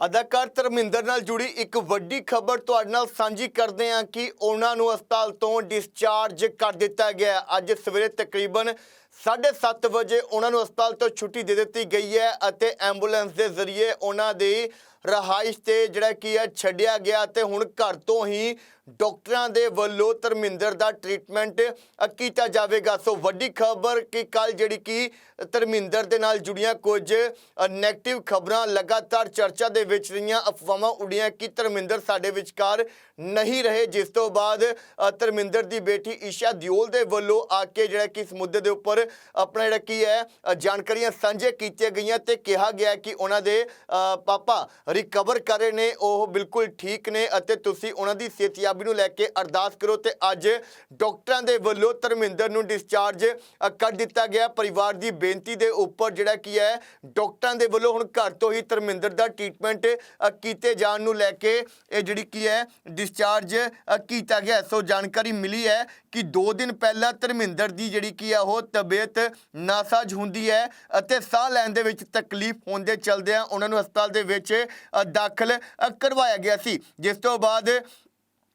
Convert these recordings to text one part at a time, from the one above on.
ਅਦਾਕਾਰ ਧਰਮਿੰਦਰ ਨਾਲ ਜੁੜੀ ਇੱਕ ਵੱਡੀ ਖਬਰ ਤੁਹਾਡੇ ਨਾਲ ਸਾਂਝੀ ਕਰਦੇ ਹਾਂ ਕਿ ਉਹਨਾਂ ਨੂੰ ਹਸਪਤਾਲ ਤੋਂ ਡਿਸਚਾਰਜ ਕਰ ਦਿੱਤਾ ਗਿਆ ਅੱਜ ਸਵੇਰੇ ਤਕਰੀਬਨ 7:30 ਵਜੇ ਉਹਨਾਂ ਨੂੰ ਹਸਪਤਾਲ ਤੋਂ ਛੁੱਟੀ ਦੇ ਦਿੱਤੀ ਗਈ ਹੈ ਅਤੇ ਐਂਬੂਲੈਂਸ ਦੇ ਜ਼ਰੀਏ ਉਹਨਾਂ ਦੀ ਰਹਾਇਸ਼ ਤੇ ਜਿਹੜਾ ਕੀ ਹੈ ਛੱਡਿਆ ਗਿਆ ਤੇ ਹੁਣ ਘਰ ਤੋਂ ਹੀ ਡਾਕਟਰਾਂ ਦੇ ਵੱਲੋਂ ਧਰਮਿੰਦਰ ਦਾ ਟ੍ਰੀਟਮੈਂਟ ਕੀਤਾ ਜਾਵੇਗਾ। ਸੋ ਵੱਡੀ ਖਬਰ ਕਿ ਕੱਲ ਜਿਹੜੀ ਕਿ ਧਰਮਿੰਦਰ ਦੇ ਨਾਲ ਜੁੜੀਆਂ ਕੁਝ ਨੈਗੇਟਿਵ ਖਬਰਾਂ ਲਗਾਤਾਰ ਚਰਚਾ ਦੇ ਵਿੱਚ ਰਹੀਆਂ, ਅਫਵਾਹਾਂ ਉੱਡੀਆਂ ਕਿ ਧਰਮਿੰਦਰ ਸਾਡੇ ਵਿਚਕਾਰ ਨਹੀਂ ਰਹੇ। ਜਿਸ ਤੋਂ ਬਾਅਦ ਧਰਮਿੰਦਰ ਦੀ ਬੇਟੀ ਈਸ਼ਾ ਦਿਓਲ ਦੇ ਵੱਲੋਂ ਆ ਕੇ ਜਿਹੜਾ ਕਿ ਇਸ ਮੁੱਦੇ ਦੇ ਉੱਪਰ ਆਪਣਾ ਜਿਹੜਾ ਕੀ ਹੈ ਜਾਣਕਾਰੀਆਂ ਸਾਂਝੇ ਕੀਤੀਆਂ ਗਈਆਂ ਤੇ ਕਿਹਾ ਗਿਆ ਕਿ ਉਹਨਾਂ ਦੇ ਪਾਪਾ ਰਿਕਵਰ ਕਰ ਰਹੇ ਨੇ, ਉਹ ਬਿਲਕੁਲ ਠੀਕ ਨੇ ਅਤੇ ਤੁਸੀਂ ਉਹਨਾਂ ਦੀ ਸਿਹਤਯਾਬੀ ਨੂੰ ਲੈ ਕੇ ਅਰਦਾਸ ਕਰੋ ਤੇ ਅੱਜ ਡਾਕਟਰਾਂ ਦੇ ਵੱਲੋਂ ਧਰਮਿੰਦਰ ਨੂੰ ਡਿਸਚਾਰਜ ਕਰ ਦਿੱਤਾ ਗਿਆ। ਪਰਿਵਾਰ ਦੀ ਬੇਨਤੀ ਦੇ ਉੱਪਰ ਜਿਹੜਾ ਕੀ ਹੈ, ਡਾਕਟਰਾਂ ਦੇ ਵੱਲੋਂ ਹੁਣ ਘਰ ਤੋਂ ਹੀ ਧਰਮਿੰਦਰ ਦਾ ਟ੍ਰੀਟਮੈਂਟ ਕੀਤੇ ਜਾਣ ਨੂੰ ਲੈ ਕੇ ਇਹ ਜਿਹੜੀ ਕੀ ਹੈ ਡਿਸਚਾਰਜ ਕੀਤਾ ਗਿਆ। ਸੋ ਜਾਣਕਾਰੀ ਮਿਲੀ ਹੈ ਕਿ 2 ਦਿਨ ਪਹਿਲਾਂ ਧਰਮਿੰਦਰ ਦੀ ਜਿਹੜੀ ਕੀ ਹੈ ਉਹ ਤਬੀਅਤ ਨਾਸਾਜ ਹੁੰਦੀ ਹੈ ਅਤੇ ਸਾਹ ਲੈਣ ਦੇ ਵਿੱਚ ਤਕਲੀਫ ਹੋਣ ਦੇ ਚਲਦਿਆਂ ਉਹਨਾਂ ਨੂੰ ਹਸਪਤਾਲ ਦੇ ਵਿੱਚ ਦਾਖਲ ਕਰਵਾਇਆ ਗਿਆ ਸੀ। ਜਿਸ ਤੋਂ ਬਾਅਦ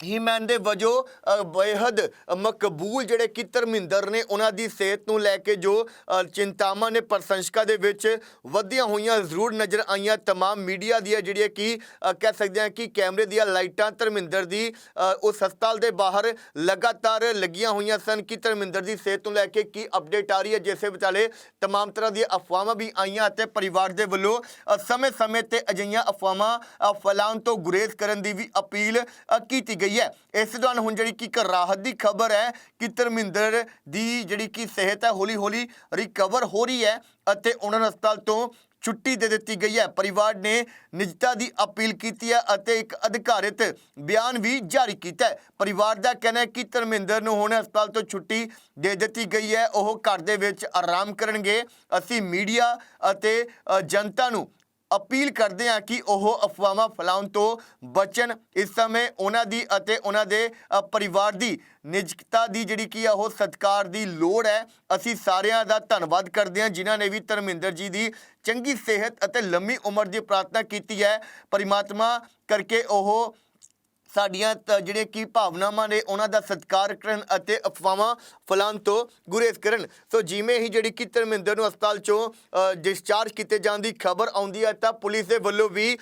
ਹੀਮੈਨ ਦੇ ਵਜੋਂ ਅ, ਬੇਹੱਦ ਮਕਬੂਲ ਜਿਹੜੇ ਕਿ ਧਰਮਿੰਦਰ ਨੇ ਉਹਨਾਂ ਦੀ ਸਿਹਤ ਨੂੰ ਲੈ ਕੇ ਜੋ ਅ, ਚਿੰਤਾਵਾਂ ਨੇ ਪ੍ਰਸ਼ੰਸਕਾਂ ਦੇ ਵਿੱਚ ਵਧੀਆਂ ਹੋਈਆਂ ਜ਼ਰੂਰ ਨਜ਼ਰ ਆਈਆਂ तमाम ਮੀਡੀਆ ਦੀਆਂ ਜਿਹੜੀਆਂ ਕਿ ਅ, ਕਹਿ ਸਕਦੇ ਹਾਂ ਕਿ ਕੈਮਰੇ ਦੀਆਂ ਲਾਈਟਾਂ ਧਰਮਿੰਦਰ ਦੀ ਅ, ਉਸ ਹਸਪਤਾਲ ਦੇ ਬਾਹਰ ਲਗਾਤਾਰ ਲੱਗੀਆਂ ਹੋਈਆਂ ਸਨ ਕਿ ਧਰਮਿੰਦਰ ਦੀ ਸਿਹਤ ਨੂੰ ਲੈ ਕੇ ਕੀ ਅਪਡੇਟ ਆ ਰਹੀ ਹੈ ਜਿਸੇ ਵਿਚਾਲੇ तमाम ਤਰ੍ਹਾਂ ਦੀਆਂ ਅਫਵਾਹਾਂ ਵੀ ਆਈਆਂ ਅਤੇ ਪਰਿਵਾਰ ਦੇ ਵੱਲੋਂ ਅ, ਸਮੇਂ-ਸਮੇਂ ਤੇ ਅਜਿਹੀਆਂ ਅਫਵਾਹਾਂ ਅ, ਫੈਲਾਉਣ ਤੋਂ ਗੁਰੇਜ਼ ਕਰਨ ਦੀ ਵੀ ਅਪੀਲ ਅ, ਕੀਤੀ ਗਈ ਹੈ। ਇਸ ਦੌਰਾਨ ਹੁਣ ਜਿਹੜੀ ਕਿ ਇੱਕ ਰਾਹਤ ਦੀ ਖਬਰ ਹੈ ਕਿ ਧਰਮਿੰਦਰ ਦੀ ਜਿਹੜੀ ਕਿ ਸਿਹਤ ਹੈ, ਹੌਲੀ-ਹੌਲੀ ਰਿਕਵਰ ਹੋ ਰਹੀ ਹੈ ਅਤੇ ਉਹਨਾਂ ਨੂੰ ਹਸਪਤਾਲ ਤੋਂ ਛੁੱਟੀ ਦੇ ਦਿੱਤੀ ਗਈ ਹੈ। ਪਰਿਵਾਰ ਨੇ ਨਿਜਤਾ ਦੀ ਅਪੀਲ ਕੀਤੀ ਹੈ ਅਤੇ ਇੱਕ ਅਧਿਕਾਰਿਤ ਬਿਆਨ ਵੀ ਜਾਰੀ ਕੀਤਾ ਹੈ। ਪਰਿਵਾਰ ਦਾ ਕਹਿਣਾ ਹੈ ਕਿ ਧਰਮਿੰਦਰ ਨੂੰ ਹੁਣ ਹਸਪਤਾਲ ਤੋਂ ਛੁੱਟੀ ਦੇ ਦਿੱਤੀ ਗਈ ਹੈ। ਉਹ ਘਰ ਦੇ ਵਿੱਚ ਆਰਾਮ ਕਰਨਗੇ। ਅਸੀਂ ਮੀਡੀਆ ਅਤੇ ਜਨਤਾ ਨੂੰ ਅਪੀਲ ਕਰਦੇ ਹਾਂ ਕਿ ਉਹ ਅਫਵਾਹਾਂ ਫੈਲਾਉਣ ਤੋਂ ਬਚਣ। ਇਸ ਸਮੇਂ ਉਹਨਾਂ ਦੀ ਅਤੇ ਉਹਨਾਂ ਦੇ ਪਰਿਵਾਰ ਦੀ ਨਿਜਕਤਾ ਦੀ ਜਿਹੜੀ ਕੀ ਆ, ਉਹ ਸਤਕਾਰ ਦੀ ਲੋੜ ਹੈ। ਅਸੀਂ ਸਾਰਿਆਂ ਦਾ ਧੰਨਵਾਦ ਕਰਦੇ ਹਾਂ, ਜਿਨ੍ਹਾਂ ਨੇ ਵੀ ਧਰਮਿੰਦਰ ਜੀ ਦੀ ਚੰਗੀ ਸਿਹਤ ਅਤੇ ਲੰਮੀ ਉਮਰ ਦੀ ਪ੍ਰਾਰਥਨਾ ਕੀਤੀ ਹੈ। ਪਰਮਾਤਮਾ ਕਰਕੇ ਉਹ ਸਾਡੀਆਂ ਤ- ਜਿਹੜੇ ਕੀ ਭਾਵਨਾਵਾਂ ਨੇ ਉਹਨਾਂ ਦਾ ਸਤਿਕਾਰ ਕਰਨ ਅਤੇ ਅਫਵਾਹਾਂ ਫੈਲਾਉਣ ਤੋਂ ਗੁਰੇਜ਼ ਕਰਨ। ਸੋ ਜਿਵੇਂ ਹੀ ਜਿਹੜੀ ਕਿ ਧਰਮਿੰਦਰ ਨੂੰ ਹਸਪਤਾਲ ਚੋਂ ਡਿਸਚਾਰਜ ਕੀਤੇ ਜਾਣ ਦੀ ਖਬਰ ਆਉਂਦੀ ਹੈ ਤਾਂ ਪੁਲਿਸ ਦੇ ਵੱਲੋਂ ਵੀ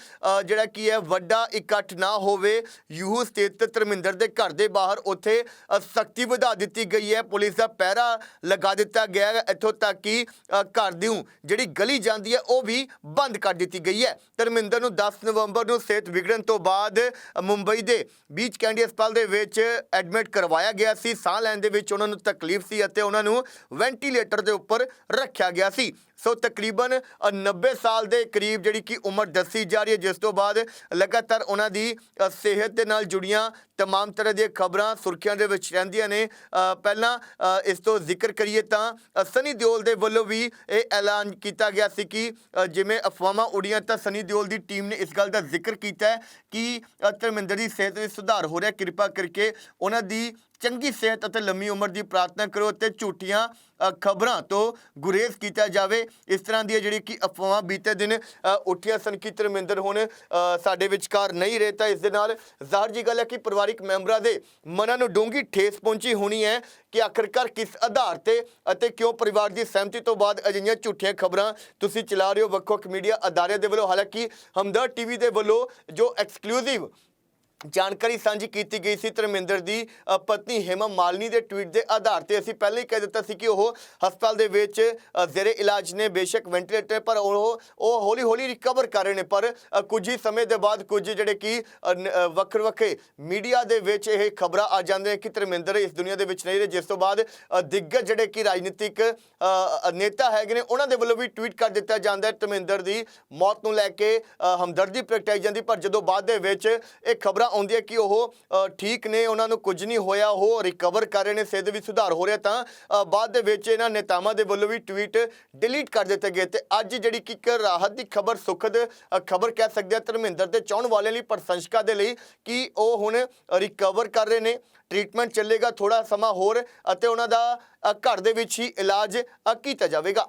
ਜਿਹੜਾ ਕੀ ਹੈ ਵੱਡਾ ਇਕੱਠ ਨਾ ਹੋਵੇ ਯੂਹੂ ਸਥਿਤ ਧਰਮਿੰਦਰ ਦੇ ਘਰ ਦੇ ਬਾਹਰ ਉੱਥੇ ਸਖਤੀ ਵਧਾ ਦਿੱਤੀ ਗਈ ਹੈ। ਪੁਲਿਸ ਦਾ ਪਹਿਰਾ ਲਗਾ ਦਿੱਤਾ ਗਿਆ ਹੈ ਇੱਥੋਂ ਤੱਕ ਕਿ ਅ, ਘਰ ਦੀ ਜਿਹੜੀ ਗਲੀ ਜਾਂਦੀ ਹੈ ਉਹ ਵੀ ਬੰਦ ਕਰ ਦਿੱਤੀ ਗਈ ਹੈ। ਧਰਮਿੰਦਰ ਨੂੰ 10 ਨਵੰਬਰ ਨੂੰ ਸਿਹਤ ਵਿਗੜਨ ਤੋਂ ਬਾਅਦ ਮੁੰਬਈ ਦੇ ਬੀਚ ਕੈਂਡੀ ਹਸਪਤਾਲ ਦੇ ਵਿੱਚ ਐਡਮਿਟ ਕਰਵਾਇਆ ਗਿਆ ਸੀ। ਸਾਹ ਲੈਣ ਦੇ ਵਿੱਚ ਉਹਨਾਂ ਨੂੰ ਤਕਲੀਫ ਸੀ ਅਤੇ ਉਹਨਾਂ ਨੂੰ ਵੈਂਟੀਲੇਟਰ ਦੇ ਉੱਪਰ ਰੱਖਿਆ ਗਿਆ ਸੀ। ਸੋ ਤਕਰੀਬਨ ਅ, 90 ਸਾਲ ਦੇ ਕਰੀਬ ਜਿਹੜੀ ਕਿ ਉਮਰ ਦੱਸੀ ਜਾ ਰਹੀ ਹੈ ਜਿਸ ਤੋਂ ਬਾਅਦ ਲਗਾਤਾਰ ਉਹਨਾਂ ਦੀ ਅ, ਸਿਹਤ ਦੇ ਨਾਲ ਜੁੜੀਆਂ तमाम ਤਰ੍ਹਾਂ ਦੀਆਂ ਖਬਰਾਂ ਸੁਰਖੀਆਂ ਦੇ ਵਿੱਚ ਰਹਿੰਦੀਆਂ ਨੇ ਅ, ਪਹਿਲਾਂ ਅ, ਇਸ ਤੋਂ ਜ਼ਿਕਰ ਕਰੀਏ ਤਾਂ ਅ, ਸਨੀ ਦਿਓਲ ਦੇ ਵੱਲੋਂ ਵੀ ਇਹ ਐਲਾਨ ਕੀਤਾ ਗਿਆ ਸੀ ਕਿ ਅ, ਜਿਵੇਂ ਅਫਵਾਹਾਂ ਉੜੀਆਂ ਤਾਂ ਸਨੀ ਦਿਓਲ ਦੀ ਟੀਮ ਨੇ ਇਸ ਗੱਲ ਦਾ ਜ਼ਿਕਰ ਕੀਤਾ ਹੈ ਕਿ ਅ, ਧਰਮਿੰਦਰ ਦੀ ਸਿਹਤ ਵਿੱਚ ਸੁਧਾਰ ਹੋ ਰਿਹਾ ਕਿਰਪਾ ਕਰਕੇ ਉਹਨਾਂ ਦੀ ਚੰਗੀ ਸਿਹਤ ਅਤੇ ਲੰਮੀ ਉਮਰ ਦੀ ਪ੍ਰਾਰਥਨਾ ਕਰੋ ਅਤੇ ਝੂਠੀਆਂ ਖਬਰਾਂ ਤੋਂ ਗੁਰੇਜ਼ ਕੀਤਾ ਜਾਵੇ। ਇਸ ਤਰ੍ਹਾਂ ਦੀ ਜਿਹੜੀ ਕਿ ਅਫਵਾਹਾਂ ਬੀਤੇ ਦਿਨ ਉੱਠੀਆਂ ਸਨ ਕਿ ਧਰਮਿੰਦਰ ਹੁਣ ਸਾਡੇ ਵਿਚਕਾਰ ਨਹੀਂ ਰਹੇ, ਤਾਂ ਇਸ ਦੇ ਨਾਲ ਜ਼ਾਹਰ ਜੀ ਗੱਲ ਹੈ ਕਿ ਪਰਿਵਾਰਿਕ ਮੈਂਬਰਾਂ ਦੇ ਮਨਾਂ ਨੂੰ ਡੂੰਘੀ ਠੇਸ ਪਹੁੰਚੀ ਹੋਣੀ ਹੈ ਕਿ ਆਖਰਕਾਰ ਕਿਸ ਆਧਾਰ ਤੇ ਅਤੇ ਕਿਉਂ ਪਰਿਵਾਰ ਦੀ ਸਹਿਮਤੀ ਤੋਂ ਬਾਅਦ ਅਜਿਹੀਆਂ ਝੂਠੀਆਂ ਖਬਰਾਂ ਤੁਸੀਂ ਚਲਾ ਰਹੇ ਹੋ ਵੱਖ-ਵੱਖ ਮੀਡੀਆ ਅਦਾਰਿਆਂ ਦੇ ਵੱਲੋਂ। ਹਾਲਾਂਕਿ ਹਮਦਰਦ ਟੀਵੀ ਦੇ ਵੱਲੋਂ ਜੋ ਐਕਸਕਲੂਸਿਵ ਜਾਣਕਾਰੀ ਸਾਂਝੀ ਕੀਤੀ ਗਈ ਸੀ ਧਰਮਿੰਦਰ ਦੀ ਪਤਨੀ ਹੇਮਾ ਮਾਲਨੀ ਦੇ ਟਵੀਟ ਦੇ ਆਧਾਰ ਤੇ ਅਸੀਂ ਪਹਿਲਾਂ ਹੀ ਕਹਿ ਦਿੱਤਾ ਸੀ ਕਿ ਉਹ ਹਸਪਤਾਲ ਦੇ ਵਿੱਚ ਅ, ਜ਼ੇਰੇ ਇਲਾਜ ਨੇ ਬੇਸ਼ੱਕ ਵੈਂਟੀਲੇਟਰ ਪਰ ਉਹ ਉਹ ਹੌਲੀ ਹੌਲੀ ਰਿਕਵਰ ਕਰ ਰਹੇ ਨੇ ਪਰ ਕੁਝ ਹੀ ਸਮੇਂ ਦੇ ਬਾਅਦ ਕੁਝ ਜਿਹੜੇ ਕਿ ਅ, ਨ- ਵੱਖਰੇ ਮੀਡੀਆ ਦੇ ਵਿੱਚ ਇਹ ਖਬਰਾਂ ਆ ਜਾਂਦੇ ਕਿ ਧਰਮਿੰਦਰ ਇਸ ਦੁਨੀਆ ਦੇ ਵਿੱਚ ਨਹੀਂ ਰਹੇ ਜਿਸ ਤੋਂ ਬਾਅਦ ਦਿੱਗਜ ਜਿਹੜੇ ਕਿ ਰਾਜਨੀਤਿਕ ਨੇਤਾ ਹੈਗੇ ਨੇ ਉਹਨਾਂ ਦੇ ਵੱਲੋਂ ਵੀ ਟਵੀਟ ਕਰ ਦਿੱਤਾ ਜਾਂਦਾ ਹੈ ਧਰਮਿੰਦਰ ਦੀ ਮੌਤ ਨੂੰ ਲੈ ਕੇ ਹਮਦਰਦੀ ਪ੍ਰਗਟਾਈ ਜਾਂਦੀ ਪਰ ਜਦੋਂ ਬਾਅਦ ਦੇ ਵਿੱਚ ਇਹ ਖਬਰਾਂ ਆਉਂਦੀ ਹੈ ਕਿ ਉਹ ਠੀਕ ਨੇ, ਉਹਨਾਂ ਨੂੰ ਕੁਝ ਨਹੀਂ ਹੋਇਆ, ਉਹ ਰਿਕਵਰ ਕਰ ਰਹੇ ਨੇ, ਸਿਹਤ ਵਿੱਚ ਸੁਧਾਰ ਹੋ ਰਿਹਾ ਤਾਂ ਬਾਅਦ ਦੇ ਵਿੱਚ ਇਹਨਾਂ ਨੇਤਾਵਾਂ ਦੇ ਵੱਲੋਂ ਵੀ ਟਵੀਟ ਡਿਲੀਟ ਕਰ ਦਿੱਤੇ ਗਏ ਤੇ ਅੱਜ ਜਿਹੜੀ ਕਿ ਇੱਕ ਰਾਹਤ ਦੀ ਖਬਰ ਸੁਖਦ ਖਬਰ ਕਹਿ ਸਕਦੇ ਆ, ਧਰਮਿੰਦਰ ਦੇ ਚਾਹਣ ਵਾਲਿਆਂ ਲਈ, ਪ੍ਰਸ਼ੰਸਕਾਂ ਦੇ ਲਈ ਕਿ ਉਹ ਹੁਣ ਰਿਕਵਰ ਕਰ ਰਹੇ ਨੇ ਟ੍ਰੀਟਮੈਂਟ ਚੱਲੇਗਾ ਥੋੜਾ ਸਮਾਂ ਹੋਰ ਅਤੇ ਉਹਨਾਂ ਦਾ ਘਰ ਦੇ ਵਿੱਚ ਹੀ ਇਲਾਜ ਕੀਤਾ ਜਾਵੇਗਾ।